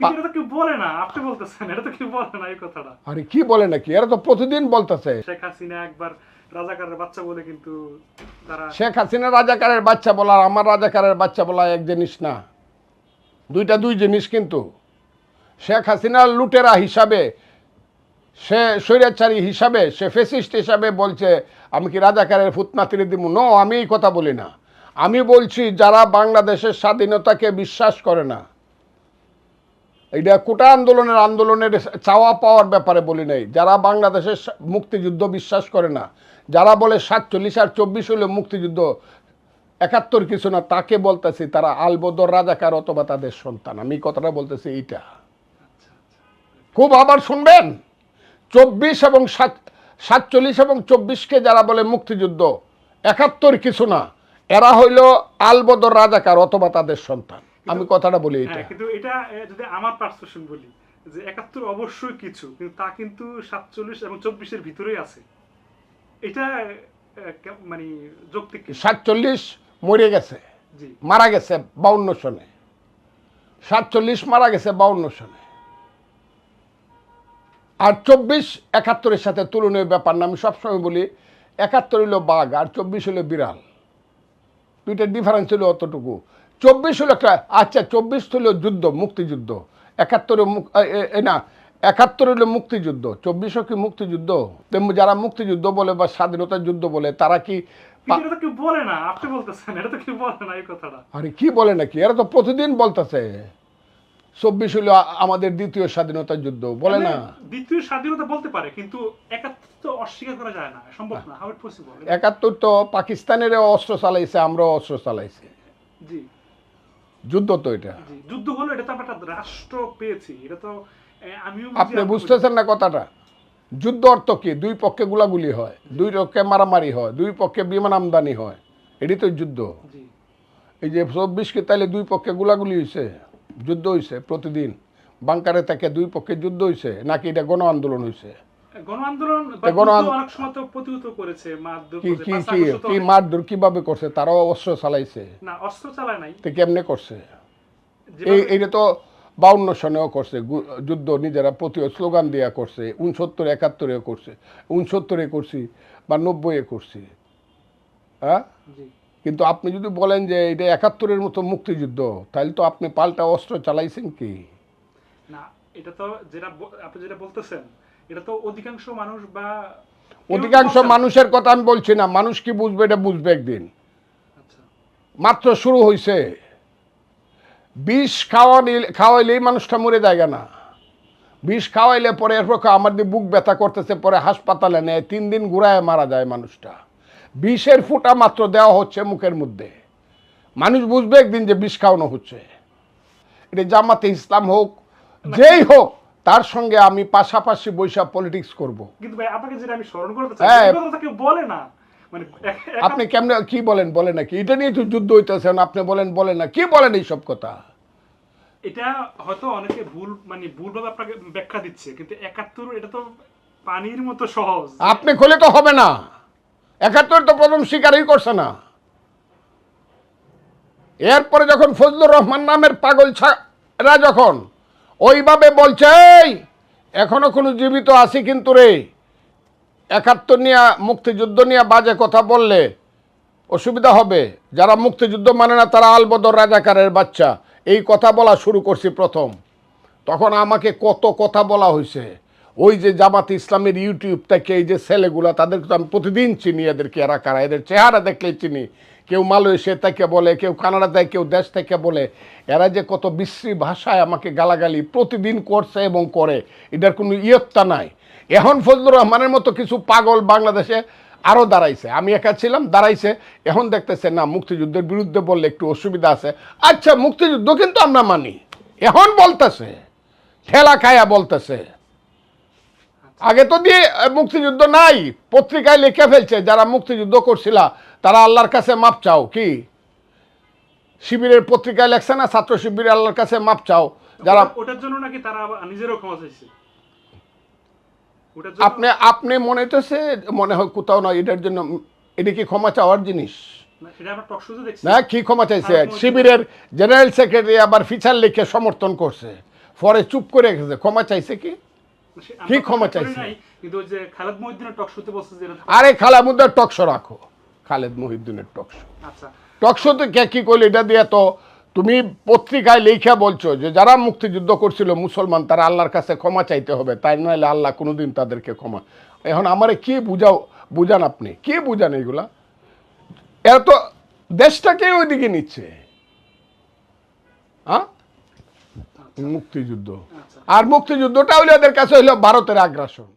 বলে না আপনি বলতেছেন এটা তো বলে না এই কথাটা। আরে কি বলে নাকি? এরা তো প্রতিদিন বলতেছে। শেখ হাসিনা একবার রাজাকারের বাচ্চা বলে কিন্তু তারা শেখ হাসিনা রাজাকারের বাচ্চা বলা আমার রাজাকারের বাচ্চা বলা এক জিনিস না। দুইটা দুই জিনিস কিন্তু। শেখ হাসিনার লুটেরা হিসাবে সে স্বৈরাচারী হিসাবে সে ফেসিস্ট হিসাবে বলছে আমি কি রাজাকারের ফুতনাতিরে দিব নো আমি এই কথা বলি না। আমি বলছি যারা বাংলাদেশের স্বাধীনতাকে বিশ্বাস করে না এটা কোটা আন্দোলনের আন্দোলনের চাওয়া পাওয়ার ব্যাপারে বলি নাই। যারা বাংলাদেশের মুক্তিযুদ্ধ বিশ্বাস করে না, যারা বলে সাতচল্লিশ আর চব্বিশ হলো মুক্তিযুদ্ধ, একাত্তর কিছু না, তাকে বলতেছি তারা আলবদর রাজাকার অথবা তাদের সন্তান। আমি কথাটা বলতেছি এইটা। খুব আবার শুনবেন? চব্বিশ এবং সাত, সাতচল্লিশ এবং চব্বিশকে যারা বলে মুক্তিযুদ্ধ, একাত্তর কিছু না, এরা হইল আলবদর রাজাকার অথবা তাদের সন্তান। আমি কথাটা বলি এটা। হ্যাঁ কিন্তু এটা যদি আমার পার্সেপশন বলি যে একাত্তর অবশ্যই কিছু কিন্তু তা কিন্তু সাতচল্লিশ এবং চব্বিশের ভিতরেই আছে। এটা মানে যৌক্তিক? সাতচল্লিশ মরে গেছে। জি। মারা গেছে বাউন্ন সনে। সাতচল্লিশ মারা গেছে বাউন্ন সনে। আর চব্বিশ একাত্তরের সাথে তুলনীয় ব্যাপার না আমি সবসময় বলি একাত্তর হলো বাঘ আর চব্বিশ হলো বিড়াল। দুইটা ডিফারেন্স হলো অতটুকু। চব্বিশ হলো একটা আচ্ছা চব্বিশ হলো যুদ্ধ মুক্তিযুদ্ধ। একাত্তরে না একাত্তর হলো মুক্তিযুদ্ধ। চব্বিশও কি মুক্তিযুদ্ধ? তেমনি যারা মুক্তিযুদ্ধ বলে বা স্বাধীনতা যুদ্ধ বলে তারা কি বলে না। আপনি বলতেছেন এটা তো কেউ বলে না এই কথাটা। আরে কি বলে নাকি? এরা তো প্রতিদিন বলতেছে। চব্বিশ হলো আমাদের দ্বিতীয় স্বাধীনতা যুদ্ধ বলে না? দ্বিতীয় স্বাধীনতা বলতে পারে কিন্তু একাত্তর তো অস্বীকার করা যায় না। সম্ভব না হাউ ইট পসিবল একাত্তর তো পাকিস্তানের অস্ত্র চালাইছে আমরাও অস্ত্র চালাইছি। জি। যুদ্ধ তো এটা। যুদ্ধ হলো এটা তো আমরা একটা রাষ্ট্র পেয়েছি এটা তো আমিও আপনি বুঝতেছেন না কথাটা? যুদ্ধ অর্থ কি? দুই পক্ষে গুলাগুলি হয় দুই পক্ষে মারামারি হয় দুই পক্ষে বিমান আমদানি হয় এটি তো যুদ্ধ। এই যে চব্বিশকে তাইলে দুই পক্ষে গুলাগুলি হয়েছে যুদ্ধ হয়েছে প্রতিদিন। বাংকারে থেকে দুই পক্ষে যুদ্ধ হয়েছে নাকি এটা গণ আন্দোলন হয়েছে গণ আন্দোলন অনেক সময় তো প্রতিহত করেছে কি মারধর কীভাবে করছে? তারাও অস্ত্র চালাইছে। না অস্ত্র চালায় নাই। তো কেমনে করছে? এই তো বাউন্ন সনেও করছে যুদ্ধ নিজেরা প্রতি স্লোগান দিয়া করছে উনসত্তর একাত্তরেও করছে। উনসত্তরে করছি বা নব্বইয়ে করছি। হ্যাঁ? কিন্তু আপনি যদি বলেন যে এটা একাত্তরের মতো মুক্তিযুদ্ধ তাহলে তো আপনি পাল্টা অস্ত্র চালাইছেন কি? না এটা তো যেটা আপনি যেটা বলতেছেন এটা তো অধিকাংশ মানুষ বা অধিকাংশ মানুষের কথা আমি বলছি না। মানুষ কি বুঝবে এটা বুঝবে একদিন। আচ্ছা। মাত্র শুরু হয়েছে বিষ খাওয়ানি খাওয়াইলেই মানুষটা মরে যায় না। বিষ খাওয়াইলে পরে এরপর আমার দিয়ে বুক ব্যথা করতেছে পরে হাসপাতালে নেয় তিন দিন ঘুরায় মারা যায় মানুষটা। বিষের ফুটা মাত্র দেওয়া হচ্ছে মুখের মধ্যে। মানুষ বুঝবে একদিন যে বিষ খাওয়ানো হচ্ছে। এটা জামাতে ইসলাম হোক যেই হোক তার সঙ্গে আমি পাশাপাশি বৈশা পলিটিক্স করব। কিন্তু ভাই আপনাকে যেটা আমি স্মরণ করতে চাই হ্যাঁ। এই কথা কেউ বলে না। মানে আপনি কেমনে কি বলেন বলেন নাকি? এটা নিয়ে তো যুদ্ধ হইতেছেন আপনি বলেন বলেন না। কি বলেন এইসব কথা? এটা হয়তো অনেকে ভুল মানে ভুলভাবে আপনাকে ব্যাখ্যা দিচ্ছে কিন্তু একাত্তর এটা তো পানির মতো সহজ। আপনি খুলে তো হবে না। একাত্তর তো প্রথম স্বীকারই করছে না। এরপরে যখন ফজলুর রহমান নামের পাগল এরা যখন ওইভাবে বলছে "এই, এখনও কোনো জীবিত আছি কিন্তু রে। একাত্তর নিয়ে মুক্তিযুদ্ধ নিয়ে বাজে কথা বললে অসুবিধা হবে। যারা মুক্তিযুদ্ধ মানে না তারা আলবদর রাজাকারের বাচ্চা। এই কথা বলা শুরু করছি প্রথম। তখন আমাকে কত কথা বলা হয়েছে ওই যে জামাত ইসলামের ইউটিউব থেকে এই যে ছেলেগুলো তাদেরকে তো আমি প্রতিদিন চিনি এদেরকে এরা কারা? এদের চেহারা দেখলেই চিনি। কেউ মালয়েশিয়া থেকে বলে, কেউ কানাডা থেকে কেউ দেশ থেকে বলে, এরা যে কত বিশ্রী ভাষায় আমাকে গালাগালি প্রতিদিন করছে এবং করে, এটার কোনো ইয়ত্তা নাই। এখন ফজলুর রহমানের মতো কিছু পাগল বাংলাদেশে আরও দাঁড়াইছে। আমি একা ছিলাম, দাঁড়াইছে। এখন দেখতেছে, না, মুক্তিযুদ্ধের বিরুদ্ধে বললে একটু অসুবিধা আছে। আচ্ছা মুক্তিযুদ্ধ কিন্তু আমরা মানি। এখন বলতেছে, ঠেলা খায়া বলতেছে। আগে তো দিয়ে মুক্তিযুদ্ধ নাই, পত্রিকায় লিখে ফেলছে, যারা মুক্তিযুদ্ধ করছিল তারা আল্লাহর কাছে মাপ চাও কি? শিবিরের পত্রিকায় লেখছে না ছাত্র শিবির আল্লাহর কাছে মাপ চাও? যারা ওটার জন্য নাকি তারা নিজেরও ক্ষমা চাইছে? আপনি আপনি মনে হইতেছে মনে হয় কোথাও নয় এটার জন্য এটা কি ক্ষমা চাওয়ার জিনিস? না, না কি ক্ষমা চাইছে? শিবিরের জেনারেল সেক্রেটারি আবার ফিচার লিখে সমর্থন করছে। পরে চুপ করে রেখেছে ক্ষমা চাইছে কি? কি ক্ষমা চাইছে? আরে খালামুদ্দার টকশো রাখো। খালেদ মহিউদ্দিনের টকশো আচ্ছা। টকশোতে কে কি করলে এটা দিয়ে তো তুমি পত্রিকায় লেখা বলছো যে যারা মুক্তিযুদ্ধ করছিল মুসলমান তারা আল্লাহর কাছে ক্ষমা চাইতে হবে তাই নাহলে আল্লাহ কোনোদিন তাদেরকে ক্ষমা। এখন আমারে কি বুঝাও বুঝান আপনি? কি বুঝান এইগুলা এরা তো দেশটাকে ওইদিকে নিচ্ছে। হ্যাঁ মুক্তিযুদ্ধ। আচ্ছা। আর মুক্তিযুদ্ধটা হইলে এদের কাছে হইল ভারতের আগ্রাসন।